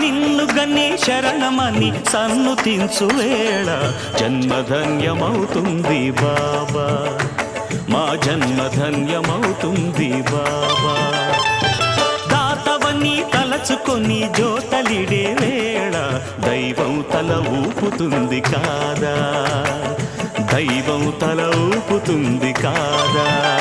నిన్ను గన్ని శరణమని సన్నుతించు వేళ జన్మధన్యమవుతుంది బాబా. మా జన్మధన్యమవుతుంది బాబా. దాతవని తలచుకొని జోతలిడే వేళ దైవం తల ఊపుతుంది కాదా. దైవం తల ఊపుతుంది కాదా.